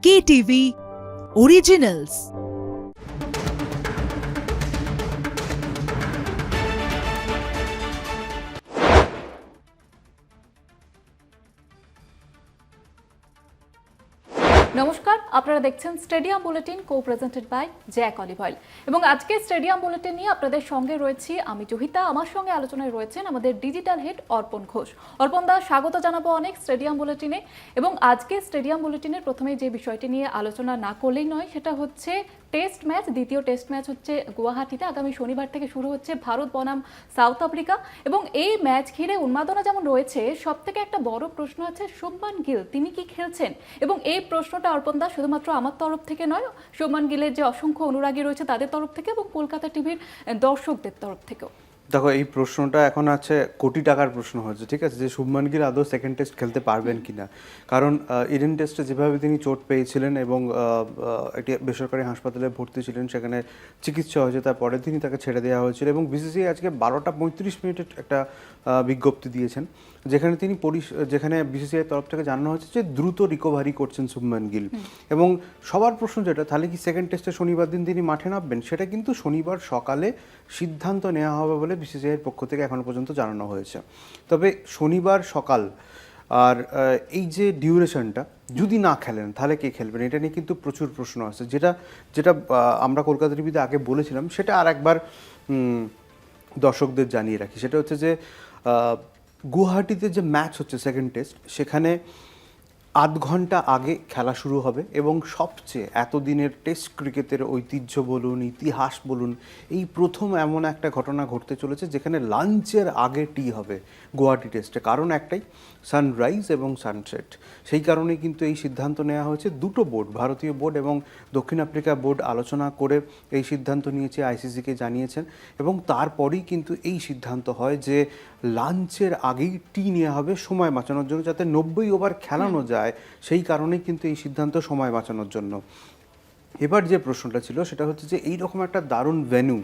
KTV Originals. আপনারা দেখছেন stadium bulletin co presented by Jack olive oil এবং আজকে স্টেডিয়াম বুলেটিন নিয়ে আপনাদের সঙ্গে রয়েছি আমি জহিতা। আমার সঙ্গে আলোচনায় রয়েছেন আমাদের ডিজিটাল হেড অর্পণ ঘোষ। অর্পণ দা, স্বাগত জানাব অনেক স্টেডিয়াম বুলেটিনে। এবং আজকে স্টেডিয়াম বুলেটিনের প্রথমে যে বিষয়টি নিয়ে আলোচনা না করলেই নয়, সেটা হচ্ছে টেস্ট ম্যাচ, দ্বিতীয় টেস্ট ম্যাচ হচ্ছে গুয়াহাটিতে। আগামী শনিবার থেকে শুরু হচ্ছে ভারত বনাম সাউথ আফ্রিকা। এবং এই ম্যাচ ঘিরে উন্মাদনা যেমন রয়েছে সব থেকে একটা বড় প্রশ্ন আছে, শুভমান গিল, তিনি কি খেলছেন? এবং এই প্রশ্নটা অর্পণ দাস শুধুমাত্র আমার তরফ থেকে নয়, শুভমান গিলের যে অসংখ্য অনুরাগী রয়েছে তাদের তরফ থেকে এবং কলকাতা টিভির দর্শকদের তরফ থেকেও। দেখো এই প্রশ্নটা এখন আছে কোটি টাকার প্রশ্ন হয়েছে ঠিক আছে? যে শুভমান গিল আদৌ সেকেন্ড টেস্ট খেলতে পারবেন কি না কারণ ইডেন টেস্টে যেভাবে তিনি চোট পেয়েছিলেন এবং একটি বেসরকারি হাসপাতালে ভর্তি ছিলেন সেখানে চিকিৎসা হয়েছে তারপরে তিনি তাকে ছেড়ে দেওয়া হয়েছিল এবং বিসিসিআই আজকে বারোটা পঁয়ত্রিশ মিনিটের একটা বিজ্ঞপ্তি দিয়েছেন। যেখানে তিনি যেখানে বিসিসিআই তরফ থেকে জানানো হয়েছে যে দ্রুত রিকভারি করছেন শুভমান গিল। এবং সবার প্রশ্ন যেটা তাহলে কি সেকেন্ড টেস্টে শনিবার দিন তিনি মাঠে নামবেন? সেটা কিন্তু শনিবার সকালে সিদ্ধান্ত নেওয়া হবে বলে বিসিসিআইয়ের পক্ষ থেকে এখনও পর্যন্ত জানানো হয়েছে। তবে শনিবার সকাল আর এই যে ডিউরেশনটা যদি না খেলেন তাহলে কে খেলবেন? এটা নিয়ে কিন্তু প্রচুর প্রশ্ন আছে। যেটা যেটা আমরা কলকাতা টিভিতে আগে বলেছিলাম সেটা আর একবার দর্শকদের জানিয়ে রাখি। সেটা হচ্ছে যে গুয়াহাটিতে যে ম্যাচ হচ্ছে সেকেন্ড টেস্ট সেখানে আধ ঘণ্টা আগে খেলা শুরু হবে এবং সবচেয়ে এতদিনের টেস্ট ক্রিকেটের ঐতিহ্য বলুন, ইতিহাস বলুন, এই প্রথম এমন একটা ঘটনা ঘটতে চলেছে যেখানে লাঞ্চের আগে টি হবে গুয়াহাটি টেস্টে। কারণ একটাই, সানরাইজ এবং সানসেট। সেই কারণেই কিন্তু এই সিদ্ধান্ত নেওয়া হয়েছে। দুটো বোর্ড, ভারতীয় বোর্ড এবং দক্ষিণ আফ্রিকা বোর্ড আলোচনা করে এই সিদ্ধান্ত নিয়েছে, আইসিসিকে জানিয়েছেন এবং তারপরেই কিন্তু এই সিদ্ধান্ত হয় যে লাঞ্চের আগেই টি নেওয়া হবে, সময় বাঁচানোর জন্য যাতে নব্বই ওভার খেলানো যায়। সেই কারণেই কিন্তু এই সিদ্ধান্ত সময় বাঁচানোর জন্য। এবার যে প্রশ্নটা ছিল, সেটা হচ্ছে যে এই রকম একটা দারুণ ভেন্যু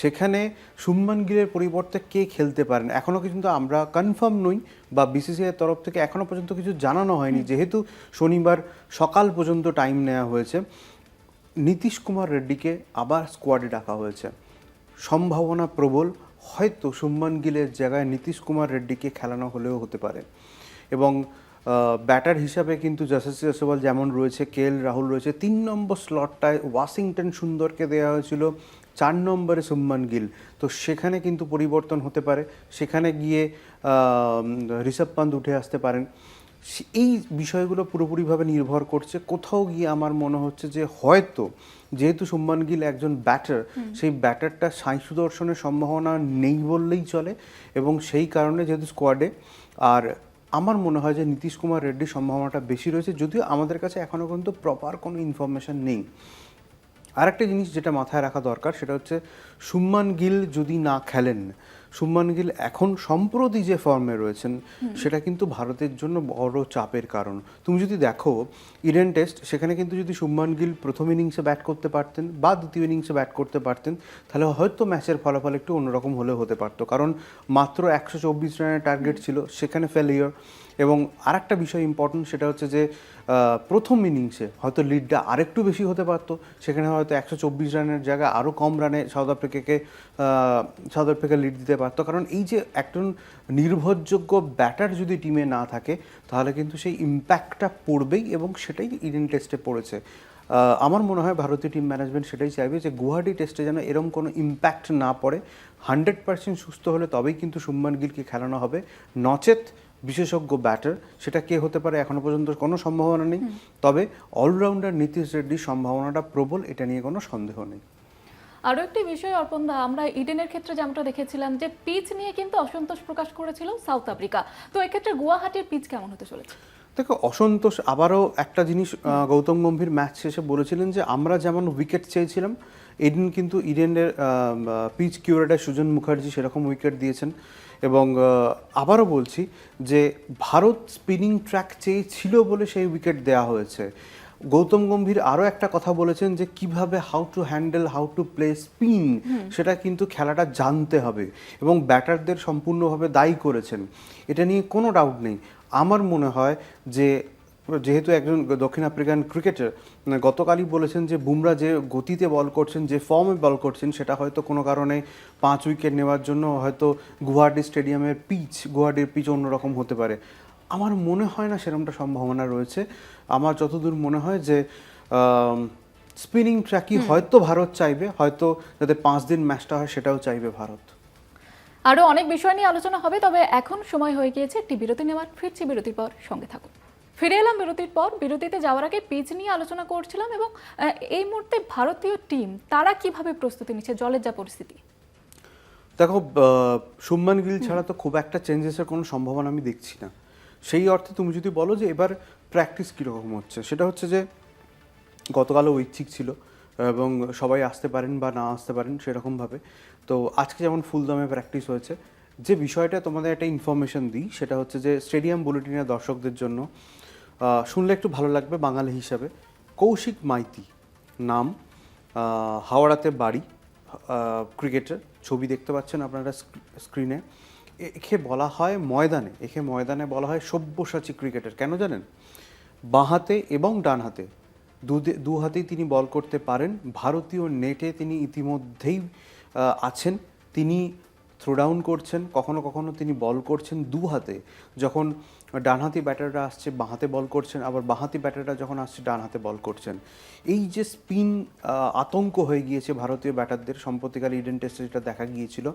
সেখানে শুভমান গিলের পরিবর্তে কে খেলতে পারেন? এখনও কিন্তু আমরা কনফার্ম নই, বা বিসিসিআই তরফ থেকে এখনও পর্যন্ত কিছু জানানো হয়নি। যেহেতু শনিবার সকাল পর্যন্ত টাইম নেওয়া হয়েছে, নীতিশ কুমার রেড্ডিকে আবার স্কোয়াডে ডাকা হয়েছে। সম্ভাবনা প্রবল, হয়তো শুভমান গিলের জায়গায় নীতিশ কুমার রেড্ডিকে খেলানো হলেও হতে পারে। এবং ব্যাটার হিসাবে কিন্তু যশস্বী জয়সওয়াল যেমন রয়েছে কে এল রাহুল রয়েছে তিন নম্বর স্লটটায় ওয়াশিংটন সুন্দরকে দেওয়া হয়েছিল চার নম্বরে শুভমান গিল তো সেখানে কিন্তু পরিবর্তন হতে পারে সেখানে গিয়ে ঋষভ পান্ত উঠে আসতে পারেন। এই বিষয়গুলো পুরোপুরিভাবে নির্ভর করছে। কোথাও গিয়ে আমার মনে হচ্ছে যে হয়তো যেহেতু শুভমান গিল একজন ব্যাটার সেই ব্যাটারটা সাই সুদর্শনের সম্ভাবনা নেই বললেই চলে এবং সেই কারণে যেহেতু স্কোয়াডে আর আমার মনে হয় যে নীতিশ কুমার রেড্ডির সম্ভাবনাটা বেশি রয়েছে, যদিও আমাদের কাছে এখনও পর্যন্ত প্রপার কোনো ইনফরমেশান নেই। আরেকটা জিনিস যেটা মাথায় রাখা দরকার, সেটা হচ্ছে সুম্মান গিল যদি না খেলেন সুম্মান গিল এখন সম্প্রতি যে ফর্মে রয়েছেন সেটা কিন্তু ভারতের জন্য বড় চাপের কারণ। তুমি যদি দেখো ইডেন টেস্ট সেখানে কিন্তু যদি সুম্মান গিল প্রথম ইনিংসে ব্যাট করতে পারতেন বা দ্বিতীয় ইনিংসে ব্যাট করতে পারতেন তাহলে হয়তো ম্যাচের ফলাফল একটু অন্যরকম হলেও হতে পারতো। কারণ মাত্র একশো চব্বিশ রানের টার্গেট ছিল সেখানে ফেলিওর এবং আরেকটা বিষয় ইম্পর্টেন্ট সেটা হচ্ছে যে প্রথম ইনিংসে হয়তো লিডটা আরেকটু বেশি হতে পারতো। সেখানে হয়তো একশো চব্বিশ রানের জায়গায় আরও কম রানে সাউথ আফ্রিকাকে সাউথ আফ্রিকা লিড দিতে পারতো। কারণ এই যে একজন নির্ভরযোগ্য ব্যাটার যদি টিমে না থাকে, তাহলে কিন্তু সেই ইম্প্যাক্টটা পড়বেই এবং সেটাই ইডেন টেস্টে পড়েছে। আমার মনে হয় ভারতীয় টিম ম্যানেজমেন্ট সেটাই চাইবে যে, গুয়াহাটি টেস্টে যেন এরকম কোনো ইম্প্যাক্ট না পড়ে। হান্ড্রেড পার্সেন্ট সুস্থ হলে তবেই কিন্তু শুভমান গিলকে খেলানো হবে। নচেত বিশেষজ্ঞ ব্যাটার সেটা কে হতে পারে এখনও পর্যন্ত কোনো সম্ভাবনা নেই। তবে অলরাউন্ডার নীতিশ রেড্ডির সম্ভাবনাটা প্রবল এটা নিয়ে কোনো সন্দেহ নেই। আরও একটি বিষয় অর্পণ দা আমরা ইডেনের ক্ষেত্রে যেমনটা দেখেছিলাম যে পিচ নিয়ে কিন্তু অসন্তোষ প্রকাশ করেছিল সাউথ আফ্রিকা। তো এক্ষেত্রে গুয়াহাটির পিচ কেমন হতে চলেছে? দেখো অসন্তোষ আবারও একটা জিনিস গৌতম গম্ভীর ম্যাচ শেষে বলেছিলেন যে আমরা যেমন উইকেট চেয়েছিলাম এদিন কিন্তু ইডেনের পিচ কিউরেটার সুজন মুখার্জি সেরকম উইকেট দিয়েছেন। এবং আবারও বলছি যে ভারত স্পিনিং ট্র্যাক চেয়েছিল বলে সেই উইকেট দেওয়া হয়েছে। গৌতম গম্ভীর আরও একটা কথা বলেছেন যে কীভাবে how to handle how to play spin সেটা কিন্তু খেলাটা জানতে হবে এবং ব্যাটারদের সম্পূর্ণভাবে দায়ী করেছেন। এটা নিয়ে কোনো ডাউট নেই। আমার মনে হয় যে যেহেতু একজন দক্ষিণ আফ্রিকান ক্রিকেটার গতকালই বলেছেন যে বুমরা যে গতিতে বল করছেন যে ফর্মে বল করছেন সেটা হয়তো কোনো কারণে পাঁচ উইকেট নেওয়ার জন্য হয়তো গুয়াহাটি স্টেডিয়ামের পিচ গুয়াহাটির পিচ অন্যরকম হতে পারে। আমার মনে হয় না সেরকমটা সম্ভাবনা রয়েছে। আমার যতদূর মনে হয় যে স্পিনিং ট্র্যাকই হয়তো ভারত চাইবে হয়তো যাতে পাঁচ দিন ম্যাচটা হয় সেটাও চাইবে ভারত। আরও অনেক বিষয় নিয়ে আলোচনা হবে তবে এখন সময় হয়ে গিয়েছে একটি বিরতি নেওয়ার। ফিরছি বিরতির পর সঙ্গে থাকুন। ফিরে এলাম বিরতির পর। বিরতিতে যাওয়ার আগে পিচ নিয়ে আলোচনা করছিলাম এবং এই মুহূর্তে ভারতীয় টিম, তারা কীভাবে প্রস্তুতি নিচ্ছে, জলের যা পরিস্থিতি? দেখো শুভমান গিল ছাড়া তো খুব একটা চেঞ্জেসের কোনো সম্ভাবনা আমি দেখছি না। সেই অর্থে তুমি যদি বলো যে এবার প্র্যাকটিস কীরকম হচ্ছে, সেটা হচ্ছে যে গতকালও ঐচ্ছিক ছিল এবং সবাই আসতে পারেন বা না আসতে পারেন সেরকমভাবে। তো আজকে যেমন ফুলদমে প্র্যাকটিস হয়েছে, যে বিষয়টা তোমাদের একটা ইনফরমেশন দিই, সেটা হচ্ছে যে স্টেডিয়াম বুলেটিনের দর্শকদের জন্য শুনলে একটু ভালো লাগবে বাঙালি হিসাবে। কৌশিক মাইতি, নাম হাওড়াতে বাড়ি ক্রিকেটের ছবি দেখতে পাচ্ছেন আপনারা স্ক্রিনে। একে বলা হয় ময়দানে, একে ময়দানে বলা হয় সব্যসাচী ক্রিকেটার। কেন জানেন? বাঁ হাতে এবং ডান হাতে দু হাতেই তিনি বল করতে পারেন। ভারতীয় নেটে তিনি ইতিমধ্যেই আছেন। তিনি থ্রো ডাউন করছেন, কখনো কখনো তিনি বল করছেন দু হাতে। যখন ডানহাতি ব্যাটাররা আসছে, বাঁহাতে বল করছেন, আবার বাঁহাতি ব্যাটাররা যখন আসছে, ডানহাতে বল করছেন। এই যে স্পিন আতঙ্ক হয়ে গিয়েছে ভারতীয় ব্যাটারদের, সম্প্রতিকালে ইডেন টেস্টে যেটা দেখা গিয়েছিল,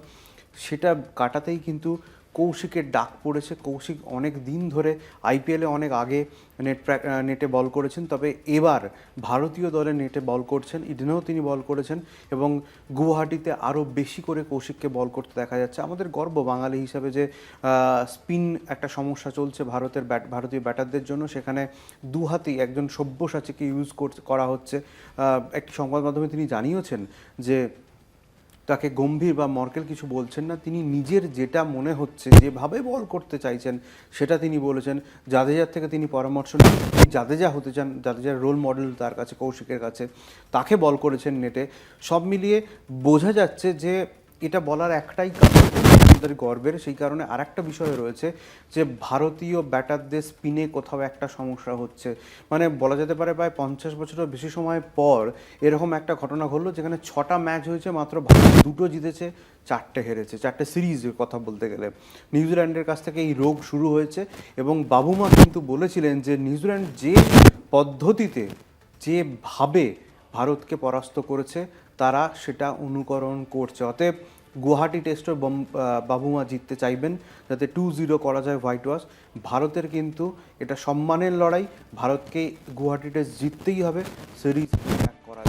সেটা কাটাতেই কিন্তু কৌশিকের ডাক পড়েছে। কৌশিক অনেক দিন ধরে আইপিএলে অনেক আগে নেট নেটে বল করেছেন, তবে এবার ভারতীয় দলে নেটে বল করছেন, ইডেনেও তিনি বল করেছেন এবং গুয়াহাটিতে আরও বেশি করে কৌশিককে বল করতে দেখা যাচ্ছে। আমাদের গর্ব বাঙালি হিসাবে যে স্পিন একটা সমস্যা চলছে ভারতের ব্যাট, ভারতীয় ব্যাটারদের জন্য। সেখানে দু হাতেই একজন সব্যসাচীকে ইউজ করা হচ্ছে। একটি সংবাদ মাধ্যমে তিনি জানিয়েছেন যে তাকে গম্ভীর বা মর্কেল কিছু বলছেন না, তিনি নিজের যেটা মনে হচ্ছে, যেভাবে বল করতে চাইছেন, সেটা তিনি বলেছেন। জাদেজার থেকে তিনি পরামর্শ নিয়ে তিনি জাদেজা হতে চান, জাদেজার রোল মডেল তার কাছে, কৌশিকের কাছে। তাকে বল করেছেন নেটে সব মিলিয়ে বোঝা যাচ্ছে যে এটা বলার একটাই কারণ আমাদের গর্বের সেই কারণে আরেকটা বিষয় রয়েছে যে ভারতীয় ব্যাটারদের স্পিনে কোথাও একটা সমস্যা হচ্ছে। মানে বলা যেতে পারে প্রায় পঞ্চাশ বছরের বেশি সময় পর এরকম একটা ঘটনা ঘটলো যেখানে ছটা ম্যাচ হয়েছে মাত্র ভারত দুটো জিতেছে, চারটে হেরেছে, চারটে সিরিজের কথা বলতে গেলে। নিউজিল্যান্ডের কাছ থেকে এই রোগ শুরু হয়েছে এবং বাবুমা কিন্তু বলেছিলেন যে নিউজিল্যান্ড যে পদ্ধতিতে যেভাবে ভারতকে পরাস্ত করেছে, তারা সেটা অনুকরণ করছে। অতএব গুয়াহাটি টেস্টে বাবুমা জিততে চাইবেন। যাতে টু জিরো করা যায় হোয়াইট ওয়াশ ভারতের কিন্তু এটা সম্মানের লড়াই। ভারতকে গুয়াহাটি টেস্ট জিততেই হবে। সিরিজ করা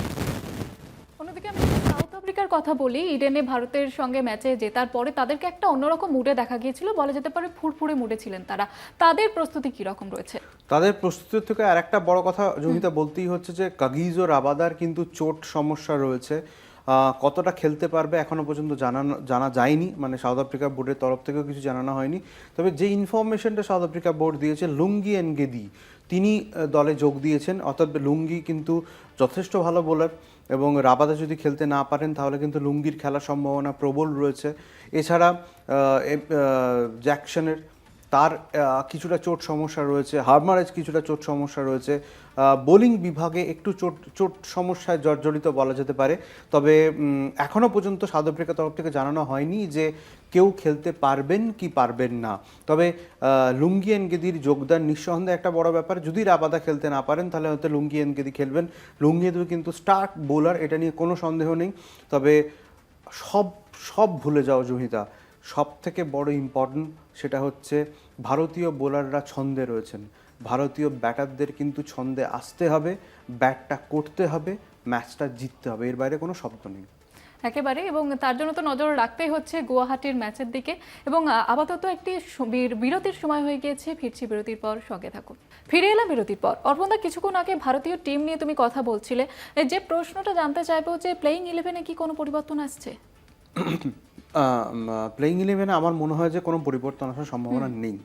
অন্যদিকে আমি সাউথ আফ্রিকার কথা বলি ইডেনে ভারতের সঙ্গে ম্যাচে জেতার পরে তাদেরকে একটা অন্যরকম মুডে দেখা গিয়েছিল। বলা যেতে পারে ফুরফুরে মুডে ছিলেন তারা। তাদের প্রস্তুতি কি রকম রয়েছে? তাদের প্রস্তুতির থেকে আর একটা বড় কথা জমিতা বলতেই হচ্ছে যে কাগিজ ও রাবাদার কিন্তু চোট সমস্যা রয়েছে। কতটা খেলতে পারবে এখনও পর্যন্ত জানানো জানা যায়নি। মানে সাউথ আফ্রিকা বোর্ডের তরফ থেকেও কিছু জানানো হয়নি। তবে যে ইনফরমেশনটা সাউথ আফ্রিকা বোর্ড দিয়েছে লুঙ্গি এনগেদি তিনি দলে যোগ দিয়েছেন। অর্থাৎ লুঙ্গি কিন্তু যথেষ্ট ভালো বোলার এবং রাবাদা যদি খেলতে না পারেন, তাহলে কিন্তু লুঙ্গির খেলার সম্ভাবনা প্রবল রয়েছে। এছাড়া জ্যাকসনের তার কিছুটা চোট সমস্যা রয়েছে, হারমারেজ কিছুটা চোট সমস্যা রয়েছে বোলিং বিভাগে একটু চোট চোট সমস্যায় জর্জরিত বলা যেতে পারে। তবে এখনও পর্যন্ত সাউথ আফ্রিকার তরফ থেকে জানানো হয়নি যে কেউ খেলতে পারবেন কি পারবেন না। তবে লুঙ্গি এনগেদির যোগদান নিঃসন্দেহে একটা বড় ব্যাপার। যদি রাবাদা খেলতে না পারেন, তাহলে হয়তো লুঙ্গি এনগেদি খেলবেন। লুঙ্গি কিন্তু স্টার্ট বোলার, এটা নিয়ে কোনো সন্দেহ নেই। তবে, সব সব ভুলে যাও জহিতা। সব থেকে বড় ইম্পর্টেন্ট সেটা হচ্ছে ভারতীয় বোলাররা ছন্দে রয়েছেন। ভারতীয় ব্যাটারদের কিন্তু ছন্দে আসতে হবে ব্যাটটা করতে হবে ম্যাচটা জিততে হবে। এর বাইরে কোনো শব্দ নেই। একেবারে এবং তার জন্য তো নজর রাখতেই হচ্ছে গুয়াহাটির ম্যাচের দিকে। এবং আপাতত একটি বির- বিরতির সময় হয়ে গিয়েছে। ফিরছি বিরতির পর সঙ্গে থাকুন। ফিরে এলাম বিরতির পর। অর্পণদা কিছুক্ষণ আগে ভারতীয় টিম নিয়ে তুমি কথা বলছিলে। যে প্রশ্নটা জানতে চাইব যে প্লেইং ইলেভেনে কি কোনো পরিবর্তন আসছে? প্লেইং ইলেভেনে আমার মনে হয় যে কোনো পরিবর্তন আসার সম্ভাবনা নেই।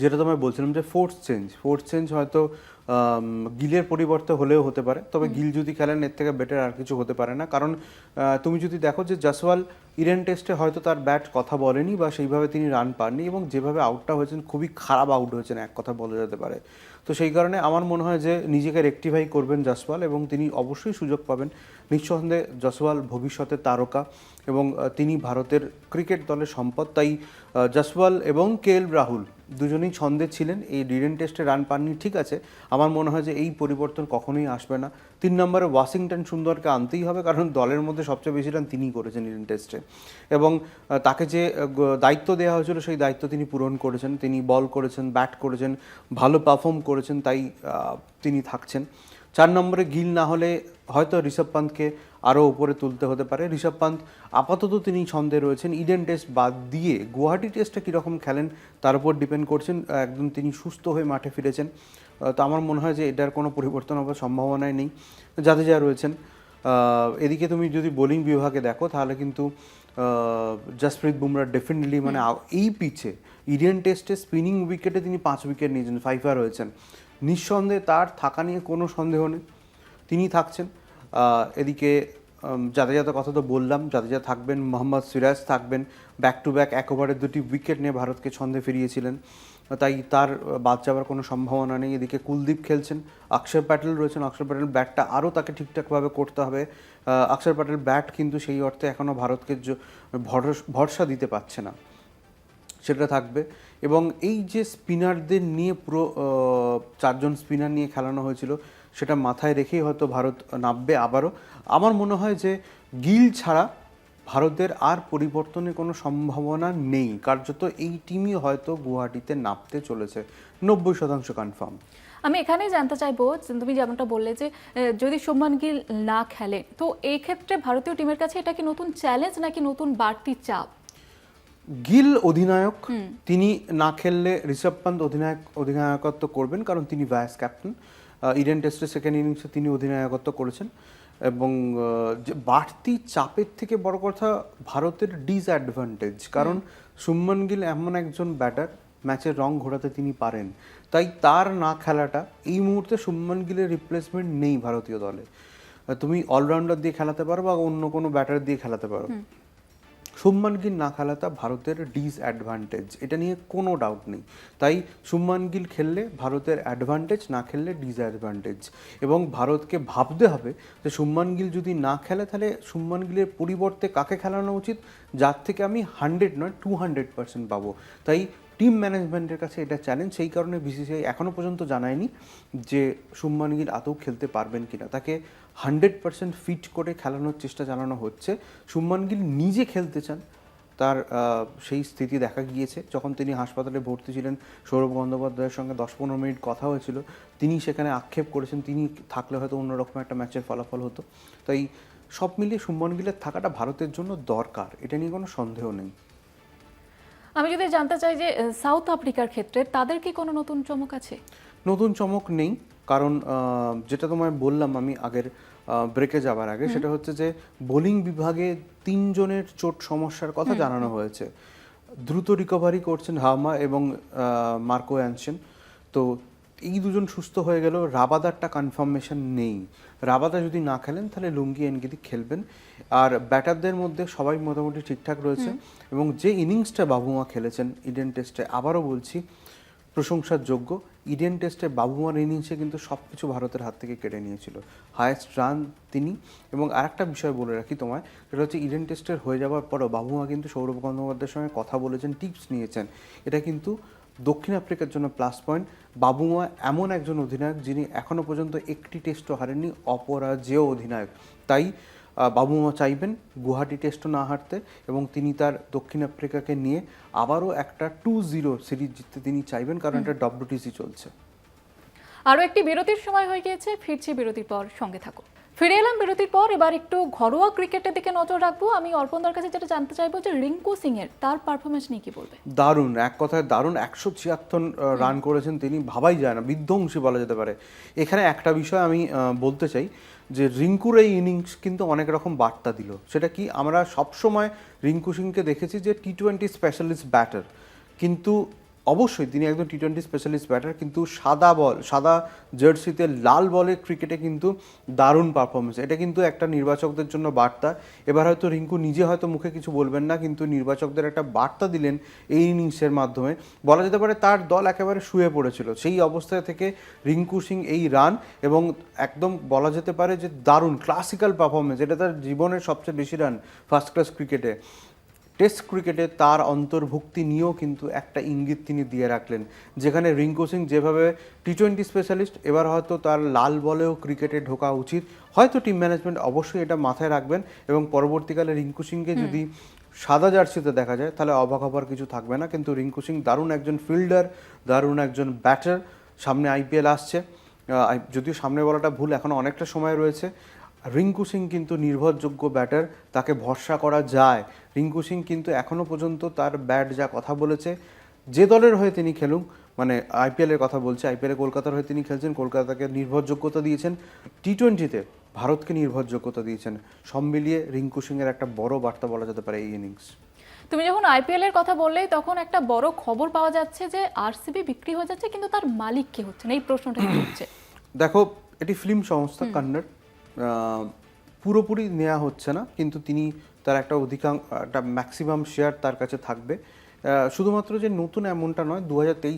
যেটা তোমায় বলছিলাম যে ফোর্স চেঞ্জ ফোর্স চেঞ্জ হয়তো গিলের পরিবর্তে হলেও হতে পারে। তবে গিল যদি খেলেন এর থেকে বেটার আর কিছু হতে পারে না। কারণ তুমি যদি দেখো যে জাসওয়াল ইডেন টেস্টে হয়তো তার ব্যাট কথা বলেনি বা সেইভাবে তিনি রান পাননি এবং যেভাবে আউটটা হয়েছেন খুবই খারাপ আউট হয়েছেন এক কথা বলা যেতে পারে। তো সেই কারণে আমার মনে হয় যে নিজেকে রেকটিফাই করবেন জাসওয়াল এবং তিনি অবশ্যই সুযোগ পাবেন। নিঃসন্দেহে জসওয়াল ভবিষ্যতের তারকা এবং তিনি ভারতের ক্রিকেট দলের সম্পদ। তাই জসওয়াল এবং কে এল রাহুল দুজনেই ছন্দে ছিলেন। এই ডিডেন টেস্টে রান পাননি ঠিক আছে। আমার মনে হয় যে এই পরিবর্তন কখনোই আসবে না। তিন নম্বরে ওয়াশিংটন সুন্দরকে আনতেই হবে, কারণ দলের মধ্যে সবচেয়ে বেশি রান তিনিই করেছেন ইডেন টেস্টে। এবং তাকে যে দায়িত্ব দেওয়া হয়েছিল সেই দায়িত্ব তিনি পূরণ করেছেন। তিনি বল করেছেন, ব্যাট করেছেন, ভালো পারফর্ম করেছেন, তাই তিনি থাকছেন। চার নম্বরে গিল না হলে হয়তো ঋষভ পান্তকে আরও উপরে তুলতে হতে পারে। ঋষভ পান্ত আপাতত তিনি ছন্দে রয়েছেন। ইডেন টেস্ট বাদ দিয়ে গুয়াহাটি টেস্টটা কীরকম খেলেন তার উপর ডিপেন্ড করছেন। একদম তিনি সুস্থ হয়ে মাঠে ফিরেছেন। তো আমার মনে হয় যে এটার কোনো পরিবর্তন হওয়ার সম্ভাবনাই নেই। যাতে যা রয়েছেন এদিকে তুমি যদি বোলিং বিভাগে দেখো তাহলে কিন্তু জসপ্রীত বুমরা ডেফিনেটলি মানে এই পিচে ইডিয়ান টেস্টে স্পিনিং উইকেটে তিনি পাঁচ উইকেট নিয়েছেন ফাইফার হয়েছেন নিঃসন্দেহে তার থাকা নিয়ে কোনো সন্দেহ নেই। তিনি থাকছেন। এদিকে জাদেজার কথা তো বললাম জাদেজা থাকবেন মোহাম্মদ সিরাজ থাকবেন ব্যাক টু ব্যাক এক ওভারে দুটি উইকেট নিয়ে ভারতকে ছন্দে ফিরিয়েছিলেন। তাই তার বাদ যাওয়ার কোনো সম্ভাবনা নেই। এদিকে কুলদীপ খেলছেন অক্ষর প্যাটেল রয়েছেন অক্ষর প্যাটেল ব্যাটটা আরও তাকে ঠিকঠাকভাবে করতে হবে। অক্ষর প্যাটেল ব্যাট কিন্তু সেই অর্থে এখনও ভারতকে ভরসা দিতে পারছে না। সেটা থাকবে। এবং এই যে স্পিনারদের নিয়ে পুরো চারজন স্পিনার নিয়ে খেলানো হয়েছিল, সেটা মাথায় রেখেই হয়তো ভারত নামবে আবারও। আমার মনে হয় যে গিল ছাড়া ভারতের আর পরিবর্তনের কোনো সম্ভাবনা নেই। কার্যত এই টিমই হয়তো গুয়াহাটিতে নামতে চলেছে। নব্বই শতাংশ কনফার্ম আমি এখানেই জানতে চাইব তুমি যেমনটা বললে যে যদি শুভমান গিল না খেলে তো এই ক্ষেত্রে ভারতীয় টিমের কাছে এটা কি নতুন চ্যালেঞ্জ নাকি নতুন বাড়তি চাপ? গিল অধিনায়ক তিনি না খেললে ঋষভ পান্ত অধিনায়ক অধিনায়কত্ব করবেন কারণ তিনি ভাইস ক্যাপ্টেন ইডেন টেস্টের সেকেন্ড ইনিংসে তিনি অধিনায়কত্ব করেছেন। এবং যে বাড়তি চাপের থেকে বড় কথা ভারতের ডিসঅ্যাডভান্টেজ কারণ শুভমান গিল এমন একজন ব্যাটার ম্যাচের রং ঘোরাতে তিনি পারেন। তাই তার না খেলাটা এই মুহূর্তে শুভমান গিলের রিপ্লেসমেন্ট নেই ভারতীয় দলে। তুমি অলরাউন্ডার দিয়ে খেলাতে পারো বা অন্য কোনো ব্যাটার দিয়ে খেলাতে পারো। শুভমান গিল না খেলাটা ভারতের ডিসঅ্যাডভান্টেজ এটা নিয়ে কোনো ডাউট নেই। তাই শুভমান গিল খেললে ভারতের অ্যাডভান্টেজ না খেললে ডিসঅ্যাডভান্টেজ এবং ভারতকে ভাবতে হবে যে শুভমান গিল যদি না খেলে, তাহলে শুভমান গিলের পরিবর্তে কাকে খেলানো উচিত? যার থেকে আমি হান্ড্রেড নয় টু হান্ড্রেড পার্সেন্ট পাবো। তাই টিম ম্যানেজমেন্টের কাছে এটা চ্যালেঞ্জ সেই কারণে বিসিসিআই এখনও পর্যন্ত জানায়নি যে শুভমান গিল আদৌ খেলতে পারবেন কিনা। তাকে হান্ড্রেড পার্সেন্ট ফিট করে খেলানোর চেষ্টা চালানো হচ্ছে। শুভমান গিল নিজে খেলতে চান, তার সেই স্থিতি দেখা গিয়েছে। যখন তিনি হাসপাতালে ভর্তি ছিলেন, সৌরভ গঙ্গোপাধ্যায়ের সঙ্গে দশ পনেরো মিনিট কথা হয়েছিল, তিনি সেখানে আক্ষেপ করেছেন, তিনি থাকলে হয়তো অন্যরকম একটা ম্যাচের ফলাফল হতো। তাই সব মিলিয়ে শুভমান গিলের থাকাটা ভারতের জন্য দরকার, এটা নিয়ে কোনো সন্দেহ নেই। আমি যদি জানতে চাই যে সাউথ আফ্রিকার ক্ষেত্রে তাদের কি কোনো নতুন চমক আছে? নতুন চমক নেই কারণ যেটা তোমায় বললাম আমি আগের ব্রেকে যাবার আগে সেটা হচ্ছে যে বোলিং বিভাগে তিনজনের চোট সমস্যার কথা জানানো হয়েছে। দ্রুত রিকভারি করছেন হামা এবং মার্কো অ্যানসেন। তো এই দুজন সুস্থ হয়ে গেল রাবাদারটা কনফার্মেশন নেই। রাবাদা যদি না খেলেন তাহলে লুঙ্গি এনগিদি খেলবেন। আর ব্যাটারদের মধ্যে সবাই মোটামুটি ঠিকঠাক রয়েছে। এবং যে ইনিংসটা বাবুমা খেলেছেন ইডেন টেস্টে আবারও বলছি প্রশংসার যোগ্য ইডেন টেস্টে বাবুমার ইনিংসে কিন্তু সব কিছু ভারতের হাত থেকে কেড়ে নিয়েছিল। হায়েস্ট রান তিনি। এবং আরেকটা বিষয় বলে রাখি তোমায় সেটা হচ্ছে ইডেন টেস্টের হয়ে যাওয়ার পরও বাবুমা কিন্তু সৌরভ গঙ্গোপাধ্যায়ের সঙ্গে কথা বলেছেন টিপস নিয়েছেন। এটা কিন্তু দক্ষিণ আফ্রিকার জন্য প্লাস পয়েন্ট বাবুমা এমন একজন অধিনায়ক যিনি এখনও পর্যন্ত একটি টেস্টও হারেননি অপরাজেয় অধিনায়ক। তাই বাবুমা চাইবেন গুয়াহাটি টেস্টও না হারতে এবং তিনি তার দক্ষিণ আফ্রিকাকে নিয়ে আবারও একটা টু জিরো সিরিজ জিততে তিনি চাইবেন কারণ এটা ডব্লিউটিসি চলছে। আরও একটি বিরতির সময় হয়ে গিয়েছে ফিরছি বিরতির পর সঙ্গে থাকো ফিরে এলাম বিরতির পর। এবার একটু ঘরোয়া ক্রিকেটের দিকে নজর রাখব। আমি অর্পণদার কাছে যেটা জানতে চাইব যে রিঙ্কু সিং এর তার পারফরমেন্স নিয়ে কি বলবে? দারুণ। এক কথায় দারুণ। একশো ছিয়াত্তর রান করেছেন তিনি। ভাবাই যায় না। বিধ্বংসী বলা যেতে পারে। এখানে একটা বিষয় আমি বলতে চাই যে রিঙ্কুর এই ইনিংস কিন্তু অনেক রকম বার্তা দিল। সেটা কি আমরা সবসময় রিঙ্কু সিংকে দেখেছি যে টি টোয়েন্টি স্পেশালিস্ট ব্যাটার কিন্তু অবশ্যই তিনি একজন টি টোয়েন্টি স্পেশালিস্ট ব্যাটার কিন্তু সাদা বল, সাদা জার্সিতে লাল বলের ক্রিকেটে কিন্তু দারুণ পারফরমেন্স এটা কিন্তু একটা নির্বাচকদের জন্য বার্তা। এবার হয়তো রিঙ্কু নিজে হয়তো মুখে কিছু বলবেন না, কিন্তু নির্বাচকদের একটা বার্তা দিলেন এই ইনিংসের মাধ্যমে। বলা যেতে পারে তার দল একেবারে শুয়ে পড়েছিল। সেই অবস্থা থেকে রিঙ্কু সিং এই রান এবং একদম বলা যেতে পারে যে দারুণ ক্লাসিক্যাল পারফরমেন্স এটা তার জীবনের সবচেয়ে বেশি রান ফার্স্ট ক্লাস ক্রিকেটে টেস্ট ক্রিকেটে তার অন্তর্ভুক্তি নিয়েও কিন্তু একটা ইঙ্গিত তিনি দিয়ে রাখলেন। যেখানে রিঙ্কু সিং যেভাবে টি টোয়েন্টি স্পেশালিস্ট এবার হয়তো তার লাল বলেও ক্রিকেটে ঢোকা উচিত। হয়তো টিম ম্যানেজমেন্ট অবশ্যই এটা মাথায় রাখবেন এবং পরবর্তীকালে রিঙ্কু সিংকে যদি সাদা জার্সিতে দেখা যায় তাহলে অবাক হবার কিছু থাকবে না। কিন্তু রিঙ্কু সিং দারুণ একজন ফিল্ডার দারুণ একজন ব্যাটার সামনে আইপিএল আসছে। যদিও সামনে বলাটা ভুল এখনও অনেকটা সময় রয়েছে। রিঙ্কু সিং কিন্তু নির্ভরযোগ্য ব্যাটার তাকে ভরসা করা যায়। রিঙ্কু সিং কিন্তু এখনও পর্যন্ত তার ব্যাট যা কথা বলেছে যে দলের হয়ে তিনি খেলুক মানে আইপিএলের কথা বলছে আইপিএলে কলকাতার হয়ে তিনি খেলছেন কলকাতাকে নির্ভরযোগ্যতা দিয়েছেন। টি টোয়েন্টিতে ভারতকে নির্ভরযোগ্যতা দিয়েছেন। সব মিলিয়ে রিঙ্কু সিংয়ের একটা বড় বার্তা বলা যেতে পারে এই ইনিংস। তুমি যখন আইপিএল এর কথা বললেই তখন একটা বড় খবর পাওয়া যাচ্ছে যে আরসিবি বিক্রি হয়ে যাচ্ছে কিন্তু তার মালিক কে হচ্ছে না? এই প্রশ্নটা হচ্ছে দেখো এটি ফিল্ম সংস্থা কন্নড় আহ, পুরোপুরি নেওয়া হচ্ছে না কিন্তু তিনি তার একটা অধিকাংশ একটা ম্যাক্সিমাম শেয়ার তার কাছে থাকবে। শুধুমাত্র যে নতুন এমনটা নয় দু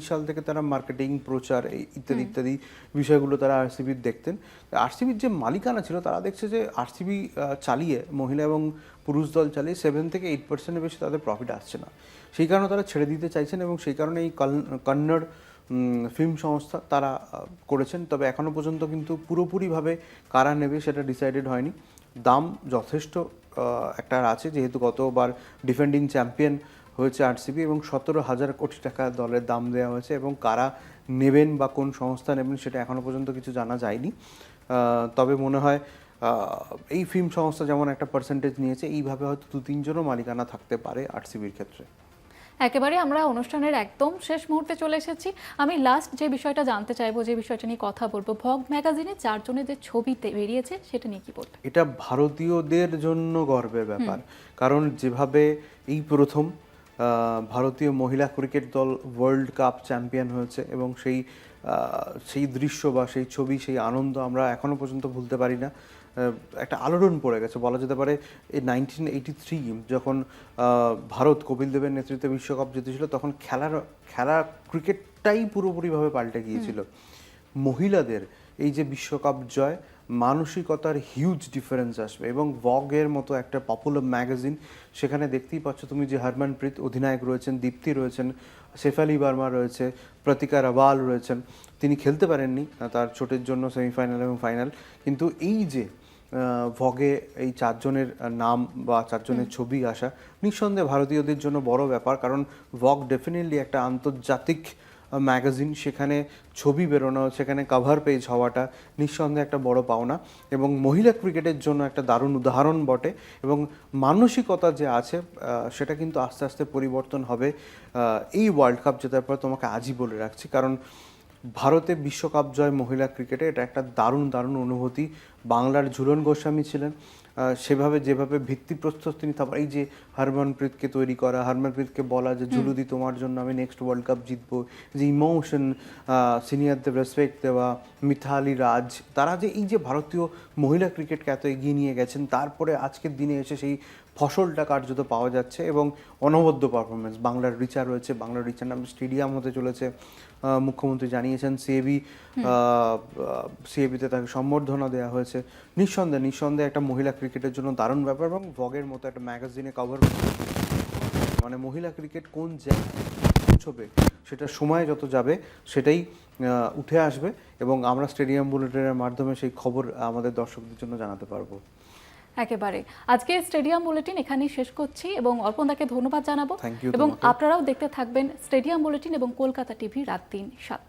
সাল থেকে তারা মার্কেটিং প্রচার এই ইত্যাদি ইত্যাদি বিষয়গুলো তারা আরসিবির দেখতেন। আরসিবির যে মালিকানা ছিল তারা দেখছে যে আরসিবি চালিয়ে মহিলা এবং পুরুষ দল চালিয়ে সেভেন থেকে এইট পার্সেন্টের বেশি তাদের প্রফিট আসছে না। সেই কারণে তারা ছেড়ে দিতে চাইছেন এবং সেই কারণে এই কন্নড় ফিল্ম সংস্থা তারা করেছেন। তবে এখনও পর্যন্ত কিন্তু পুরোপুরিভাবে কারা নেবে সেটা ডিসাইডেড হয়নি। দাম যথেষ্ট একটা আছে। যেহেতু গতবার ডিফেন্ডিং চ্যাম্পিয়ন হয়েছে আরসিবি এবং সতেরো হাজার কোটি টাকা দলের দাম দেওয়া হয়েছে এবং কারা নেবেন বা কোন সংস্থা নেবেন সেটা এখনও পর্যন্ত কিছু জানা যায়নি। তবে মনে হয় এই ফিল্ম সংস্থা যেমন একটা পার্সেন্টেজ নিয়েছে, এইভাবে হয়তো দু তিনজনও মালিকানা থাকতে পারে আরসিবির ক্ষেত্রে। একেবারে আমরা অনুষ্ঠানের একদম শেষ মুহূর্তে চলে এসেছি। আমি লাস্ট যে বিষয়টা জানতে চাইব যে বিষয়টা নিয়ে কথা বলব ভগ ম্যাগাজিনে চারজনের যে ছবিতে বেরিয়েছে সেটা নিয়ে কি বলবে এটা ভারতীয়দের জন্য গর্বের ব্যাপার। কারণ যেভাবে এই প্রথম ভারতীয় মহিলা ক্রিকেট দল ওয়ার্ল্ড কাপ চ্যাম্পিয়ন হয়েছে এবং সেই সেই দৃশ্য বা সেই ছবি সেই আনন্দ আমরা এখনও পর্যন্ত ভুলতে পারি না। একটা আলোড়ন পড়ে গেছে। বলা যেতে পারে এই নাইনটিন এইটি থ্রি যখন ভারত কপিল দেবের নেতৃত্বে বিশ্বকাপ জিতেছিল তখন খেলার খেলা ক্রিকেটটাই পুরোপুরিভাবে পাল্টে গিয়েছিল। মহিলাদের এই যে বিশ্বকাপ জয় মানসিকতার হিউজ ডিফারেন্স আসবে এবং ভগের মতো একটা পপুলার ম্যাগাজিন সেখানে দেখতেই পাচ্ছ তুমি যে হরমনপ্রীত অধিনায়ক রয়েছেন দীপ্তি রয়েছেন শেফালি বার্মা রয়েছে প্রতিকা রাওয়াল রয়েছেন। তিনি খেলতে পারেননি তার চোটের জন্য সেমিফাইনাল এবং ফাইনাল কিন্তু এই যে ভগে এই চারজনের নাম বা চারজনের ছবি আসা নিঃসন্দেহে ভারতীয়দের জন্য বড় ব্যাপার কারণ ভগ ডেফিনেটলি একটা আন্তর্জাতিক ম্যাগাজিন সেখানে ছবি বেরোনো সেখানে কভার পেজ হওয়াটা নিঃসন্দেহে একটা বড় পাওনা এবং মহিলা ক্রিকেটের জন্য একটা দারুণ উদাহরণ বটে এবং মানসিকতা যে আছে সেটা কিন্তু আস্তে আস্তে পরিবর্তন হবে এই ওয়ার্ল্ড কাপ জেতার পর তোমাকে আজই বলে রাখছি। কারণ ভারতে বিশ্বকাপ জয় মহিলা ক্রিকেটে এটা একটা দারুণ দারুণ অনুভূতি। বাংলার ঝুলন গোস্বামী ছিলেন সেভাবে যেভাবে ভিত্তিপ্রস্তর তিনি তারপর এই যে হরমনপ্রীতকে তৈরি করা হরমনপ্রীতকে বলা যে জুলুদি তোমার জন্য আমি নেক্সট ওয়ার্ল্ড কাপ জিতবো। যে ইমোশন সিনিয়রদের রেসপেক্ট দেওয়া মিথালি রাজ তারা যে এই যে ভারতীয় মহিলা ক্রিকেটকে এত এগিয়ে নিয়ে গেছেন তারপরে আজকের দিনে এসে সেই ফসলটা কার্যত পাওয়া যাচ্ছে এবং অনবদ্য পারফরমেন্স বাংলার রিচা রয়েছে বাংলার রিচার নামে স্টেডিয়াম হতে চলেছে। মুখ্যমন্ত্রী জানিয়েছেন সিএবি সিএবিতে তাকে সম্বর্ধনা দেওয়া হয়েছে। নিঃসন্দেহে নিঃসন্দেহে একটা মহিলা ক্রিকেটের জন্য দারুণ ব্যাপার এবং ভগের মতো একটা ম্যাগাজিনে কভার মানে মহিলা ক্রিকেট কোন জায়গায় পৌঁছবে সেটা সময় যত যাবে সেটাই উঠে আসবে এবং আমরা স্টেডিয়াম বুলেটিনের মাধ্যমে সেই খবর আমাদের দর্শকদের জন্য জানাতে পারব। একেবারে। আজকে স্টেডিয়াম বুলেটিন এখানেই শেষ করছি এবং অর্পণদাকে ধন্যবাদ জানাব এবং আপনারাও দেখতে থাকবেন স্টেডিয়াম বুলেটিন এবং কলকাতা টিভি রাত দিন সাত।